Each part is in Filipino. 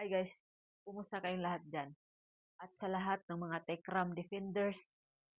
Ay guys, kumusta kayong lahat dyan? At sa lahat ng mga Tekram defenders,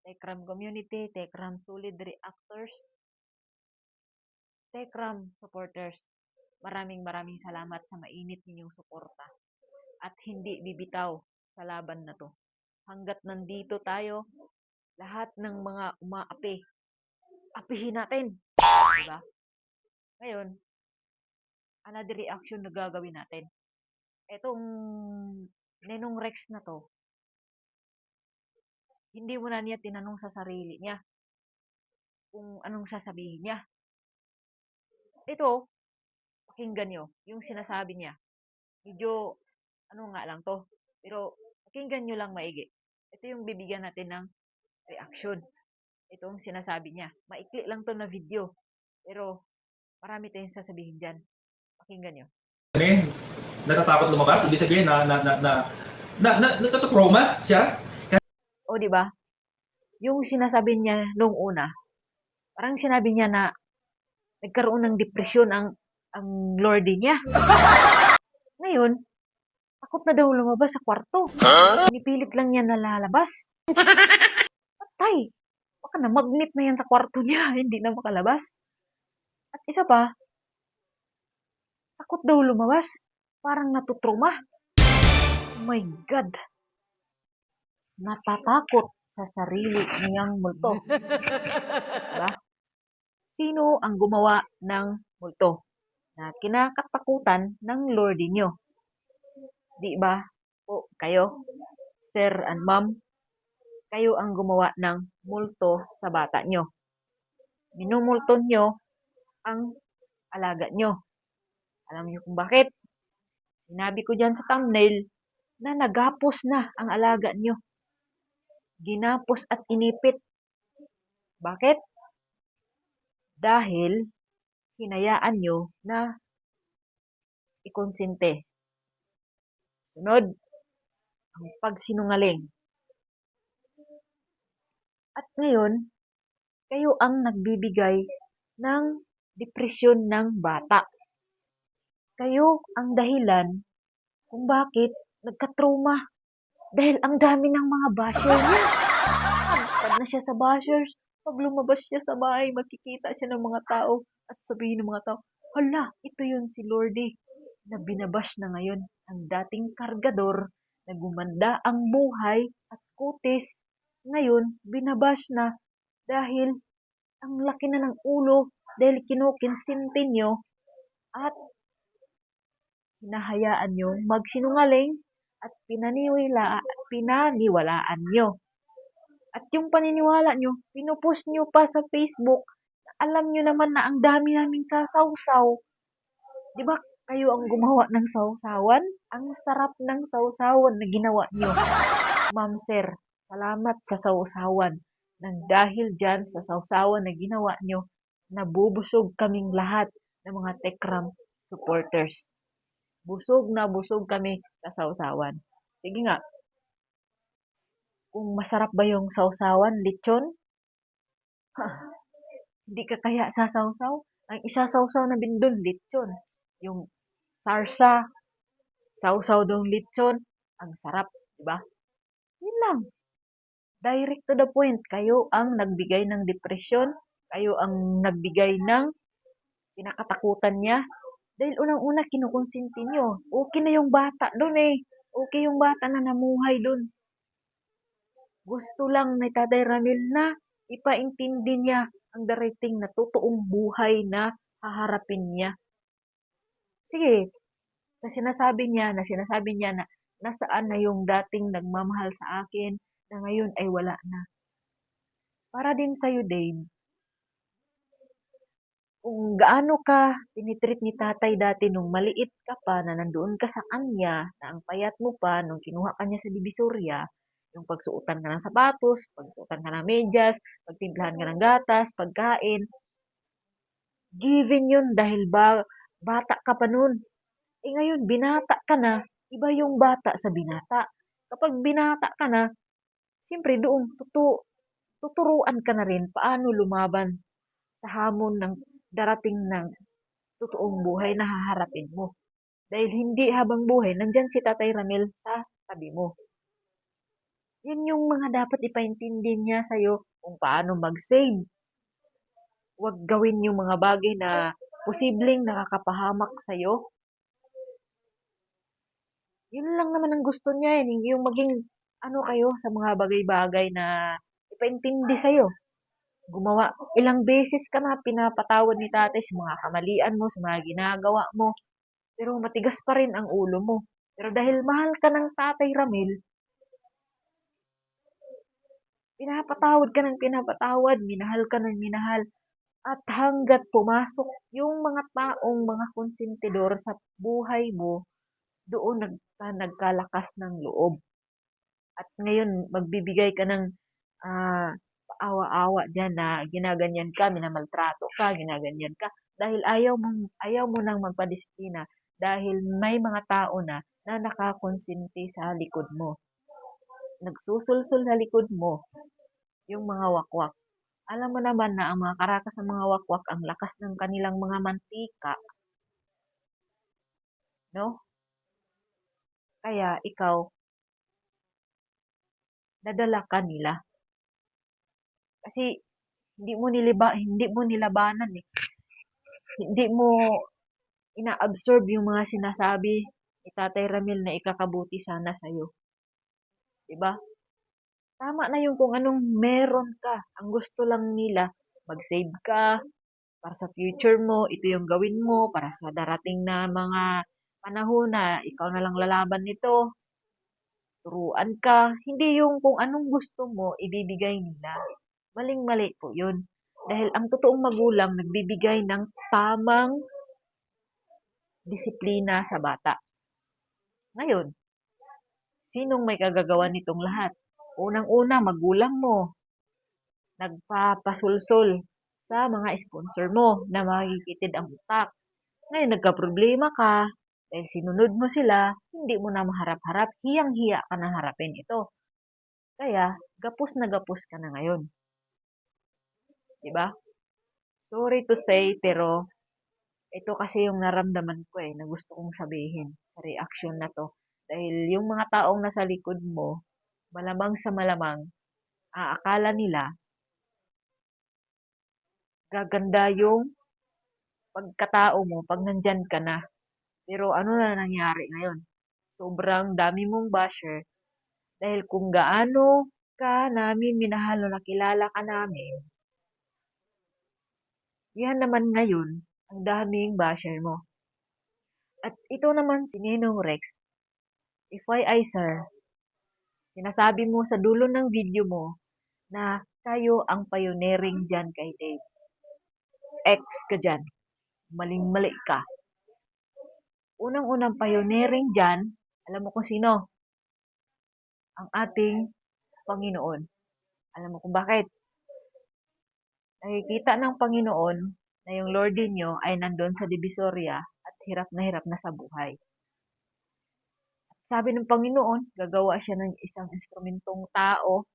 Tekram community, Tekram solid reactors, Tekram supporters, maraming maraming salamat sa mainit ninyong suporta. At hindi bibitaw sa laban na to. Hanggat nandito tayo, lahat ng mga umaapi, apihin natin. Diba? Ngayon, another reaction na gagawin natin. Etong Nenong Rex na to, hindi mo na niya tinanong sa sarili niya kung anong sasabihin niya. Ito, pakinggan nyo, yung sinasabi niya. Medyo, ano nga lang to, pero pakinggan nyo lang maigi. Ito yung bibigyan natin ng reaction. Ito sinasabi niya. Maikli lang to na video, pero marami tayong sasabihin dyan. Pakinggan nyo. Natatakot lumabas, ibig sabihin na na na na na, na, natatrauma siya. O, di ba? Yung sinasabi niya nung una, parang sinabi niya na nagkaroon ng depresyon ang ang lordy niya. Ngayon, takot na daw lumabas sa kwarto. Pinipilit lang niya na lalabas. Patay! Baka na magnet na yan sa kwarto niya, hindi na makalabas. At isa pa, takot daw lumabas. Parang natutruma. Oh my God! natatakot sa sarili niyang multo. Diba? Sino ang gumawa ng multo na kinakatakutan ng Lordy nyo? Di ba? O kayo, sir and ma'am, kayo ang gumawa ng multo sa bata nyo. Minumulto nyo ang alaga nyo. Alam nyo kung bakit? Sinabi ko dyan sa thumbnail na nagapos na ang alaga nyo ginapos at inipit. Bakit? Dahil hinayaan nyo na ikonsente. Sunod, ang pagsinungaling. At ngayon, kayo ang nagbibigay ng depresyon ng bata. Kayo ang dahilan kung bakit nagka-trauma dahil ang dami ng mga basher niya. Pag na siya sa bashers, pag lumabas siya sa bahay, makikita siya ng mga tao at sabihin ng mga tao, Hala, ito yun si Lordy na binabash na ngayon ang dating kargador na gumanda ang buhay at kutis. Ngayon, binabash na dahil ang laki na ng ulo dahil kinukinsinti nyo at hinahayaan nyo magsinungaling at pinaniwala, pinaniwalaan nyo. At yung paniniwala nyo, pinupost nyo pa sa Facebook, alam nyo naman na ang dami naming sasawsaw. Di ba kayo ang gumawa ng sawsawan? Ang sarap ng sawsawan na ginawa nyo. Ma'am sir, salamat sa sawsawan. Nang dahil dyan sa sawsawan na ginawa nyo, nabubusog kaming lahat ng mga Tekram supporters busog na busog kami sa sausawan. Sige nga, kung masarap ba yung sausawan, lechon? Hindi ka kaya sasawsaw? Ang isasawsaw na bindon, lechon. Yung sarsa, sausaw dong lechon, ang sarap, di ba? Yun lang. Direct to the point, kayo ang nagbigay ng depression, kayo ang nagbigay ng pinakatakutan niya, dahil unang-una kinukonsinti nyo. Okay na yung bata doon eh. Okay yung bata na namuhay doon. Gusto lang ni Tatay Ramil na ipaintindi niya ang darating na totoong buhay na haharapin niya. Sige, na sinasabi niya, na sinasabi niya na nasaan na yung dating nagmamahal sa akin na ngayon ay wala na. Para din sa'yo, Dave, kung gaano ka tinitreat ni tatay dati nung maliit ka pa na nandoon ka sa kanya, na ang payat mo pa nung kinuha ka niya sa Divisoria, yung pagsuotan ka ng sapatos, pagsuotan ka ng medyas, pagtimplahan ka ng gatas, pagkain, given yun dahil ba, bata ka pa nun. Eh ngayon, binata ka na, iba yung bata sa binata. Kapag binata ka na, siyempre doon, tutu tuturuan ka na rin paano lumaban sa hamon ng darating ng totoong buhay na haharapin mo. Dahil hindi habang buhay, nandyan si Tatay Ramil sa tabi mo. Yan yung mga dapat ipaintindi niya sa'yo kung paano mag-save. Huwag gawin yung mga bagay na posibleng nakakapahamak sa'yo. Yun lang naman ang gusto niya, eh, yung maging ano kayo sa mga bagay-bagay na ipaintindi sa'yo. Gumawa, ilang beses ka na pinapatawad ni tatay sa mga kamalian mo, sa mga ginagawa mo. Pero matigas pa rin ang ulo mo. Pero dahil mahal ka ng tatay Ramil, pinapatawad ka ng pinapatawad, minahal ka ng minahal. At hanggat pumasok yung mga taong mga konsentidor sa buhay mo, doon nag, nagkalakas ng loob. At ngayon, magbibigay ka ng ah, awa-awa dyan na ginaganyan ka, minamaltrato ka, ginaganyan ka. Dahil ayaw mo, ayaw mo nang magpadisiplina dahil may mga tao na na nakakonsente sa likod mo. Nagsusulsul sa likod mo yung mga wakwak. Alam mo naman na ang mga karakas ng mga wakwak, ang lakas ng kanilang mga mantika. No? Kaya ikaw, nadala ka nila. Kasi hindi mo niliba, hindi mo nilabanan eh. Hindi mo ina-absorb yung mga sinasabi ni Tatay Ramil na ikakabuti sana sa'yo. Diba? Tama na yung kung anong meron ka. Ang gusto lang nila, mag-save ka para sa future mo. Ito yung gawin mo para sa darating na mga panahon na ikaw na lang lalaban nito. Turuan ka. Hindi yung kung anong gusto mo, ibibigay nila. Maling-mali po yun. Dahil ang totoong magulang nagbibigay ng tamang disiplina sa bata. Ngayon, sinong may kagagawa nitong lahat? Unang-una, magulang mo. Nagpapasulsol sa mga sponsor mo na makikitid ang utak. Ngayon, nagka-problema ka dahil sinunod mo sila, hindi mo na maharap-harap, hiyang-hiya ka na harapin ito. Kaya, gapos na gapos ka na ngayon. Diba? Sorry to say, pero ito kasi yung naramdaman ko eh, na gusto kong sabihin sa reaction na to. Dahil yung mga taong nasa likod mo, malamang sa malamang, aakala nila, gaganda yung pagkatao mo pag nandyan ka na. Pero ano na nangyari ngayon? Sobrang dami mong basher dahil kung gaano ka namin minahal o nakilala ka namin, yan naman ngayon ang daming basher mo. At ito naman si Ninong Rex, FYI sir, sinasabi mo sa dulo ng video mo na kayo ang pioneering dyan kay Dave. Ex ka dyan. Maling-mali ka. Unang-unang pioneering dyan, alam mo kung sino? Ang ating Panginoon. Alam mo kung bakit? Nakikita ng Panginoon na yung Lord ninyo ay nandun sa Divisoria at hirap na hirap na sa buhay. Sabi ng Panginoon, gagawa siya ng isang instrumentong tao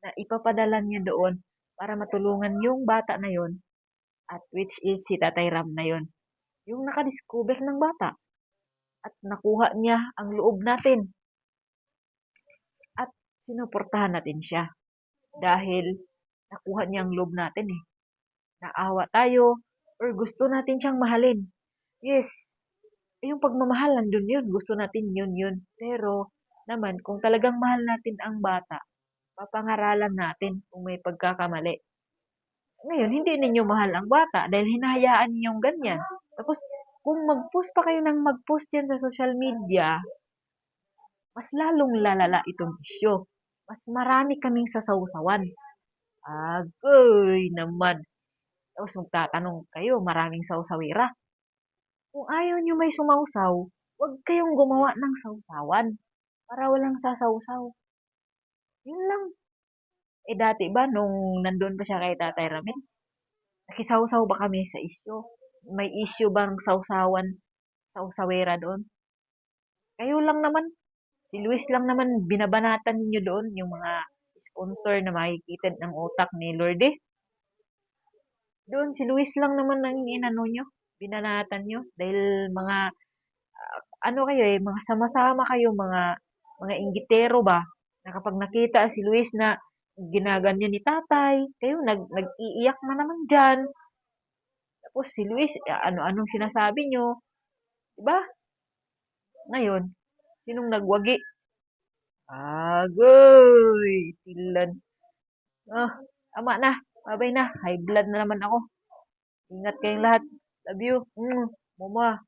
na ipapadala niya doon para matulungan yung bata na yon at which is si Tatay Ram na yon. Yung nakadiscover ng bata at nakuha niya ang loob natin at sinuportahan natin siya dahil nakuha niya ang loob natin eh. Naawa tayo or gusto natin siyang mahalin. Yes, yung pagmamahal nandun yun. Gusto natin yun yun. Pero naman, kung talagang mahal natin ang bata, papangaralan natin kung may pagkakamali. Ngayon, hindi ninyo mahal ang bata dahil hinahayaan niyo yung ganyan. Tapos, kung mag-post pa kayo ng mag-post yan sa social media, mas lalong lalala itong isyo. Mas marami kaming sasawsawan. Agoy naman. Tapos magtatanong kayo, maraming sawsawira. Kung ayaw nyo may sumausaw, huwag kayong gumawa ng sawsawan para walang sasawsaw. Yun lang. Eh dati ba, nung nandun pa siya kay Tatay Ramin, nakisawsaw ba kami sa isyo? May issue bang sawsawan, sawsawera doon? Kayo lang naman. Si Luis lang naman binabanatan niyo doon yung mga sponsor na makikita ng utak ni Lorde. Doon si Luis lang naman ang inano nyo, binanatan nyo dahil mga uh, ano kayo eh, mga sama-sama kayo, mga mga inggitero ba? Na kapag nakita si Luis na ginaganyan ni tatay, kayo nag, nag-iiyak na naman dyan. Tapos si Luis, eh, ano-anong sinasabi nyo. Diba? Ngayon, sinong nagwagi? Agoy! Tilan. Ah, tama na. Babay na. High blood na naman ako. Ingat kayong lahat. Love you. Mm, mama.